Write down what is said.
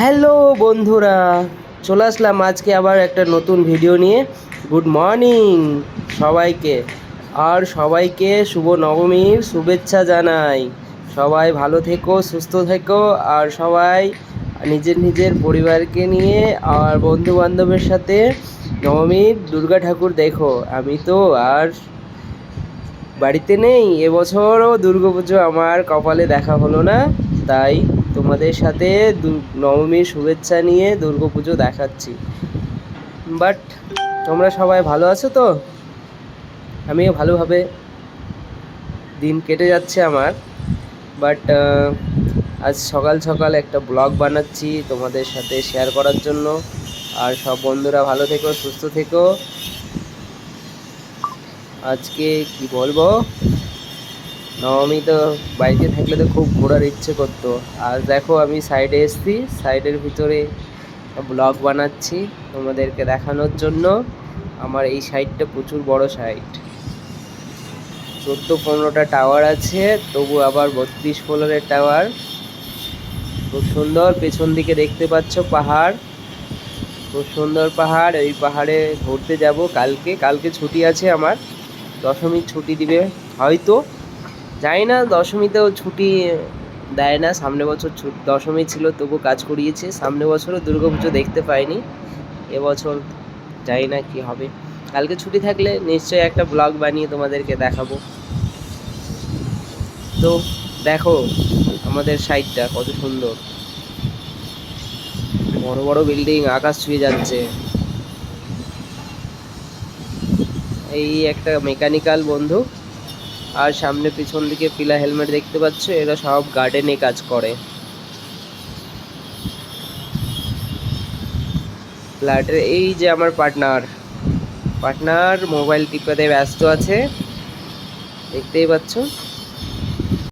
Hello বন্ধুরা, চলে আসলাম আজকে আবার একটা নতুন ভিডিও নিয়ে। গুড মর্নিং সবাইকে। আর সবাইকে শুভ নবমীর শুভেচ্ছা জানাই। সবাই ভালো থেকো, সুস্থ থেকো। আর সবাই নিজের নিজের পরিবারকে নিয়ে আর বন্ধু বান্ধবের সাথে নবমীর দুর্গা ঠাকুর দেখো। আমি তো আর বাড়িতে নেই, এবছরও দুর্গাপুজো আমার কপালে দেখা হলো না, তাই তোমাদের সাথে নবমীর শুভেচ্ছা নিয়ে দুর্গাপুজো দেখাচ্ছি। বাট তোমরা সবাই ভালো আছো তো? আমিও ভালোভাবে দিন কেটে যাচ্ছে আমার। বাট আজ সকাল সকাল একটা ব্লগ বানাচ্ছি তোমাদের সাথে শেয়ার করার জন্য। আর সব বন্ধুরা ভালো থেকো, সুস্থ থেকো। আজকে কি বলব? নবমী তো বাড়িতে থাকলে তো খুব ঘোরার ইচ্ছে করতো। আর দেখো আমি সাইডে এসছি সাইডের ভিতরে ব্লগ বানাচ্ছি তোমাদেরকে দেখানোর জন্য। আমার এই সাইডটা প্রচুর বড় সাইড চোদ্দ পনেরোটা টাওয়ার আছে, তবু আবার বত্রিশ ফ্লোরের টাওয়ার খুব সুন্দর, পেছন দিকে দেখতে পাচ্ছ পাহাড়। খুব সুন্দর পাহাড়, এই পাহাড়ে ঘুরতে যাব কালকে। কালকে ছুটি আছে আমার। দশমীর ছুটি দিবে হয়তো। জানি না, দশমীতেও ছুটি দেয় না। সামনে বছর দশমী ছিল, তবু কাজ করিয়েছে। সামনে বছরও দুর্গাপুজো দেখতে পাইনি। এবছর জানি না কি হবে। কালকে ছুটি থাকলে নিশ্চয়ই একটা ব্লগ বানিয়ে তোমাদেরকে দেখাবো। তো দেখো আমাদের সাইডটা কত সুন্দর। বড় বড় বিল্ডিং, আকাশ ছুঁয়ে যাচ্ছে। এই একটা মেকানিক্যাল বন্ধু আর সামনে পিছন দিকে পিলা হেলমেট দেখতে পাচ্ছ, এরা সব গার্ডেনে কাজ করে। ফ্ল্যাটের এই যে আমার পার্টনার পার্টনার মোবাইল টিপাতে ব্যস্ত আছে, দেখতেই পাচ্ছ।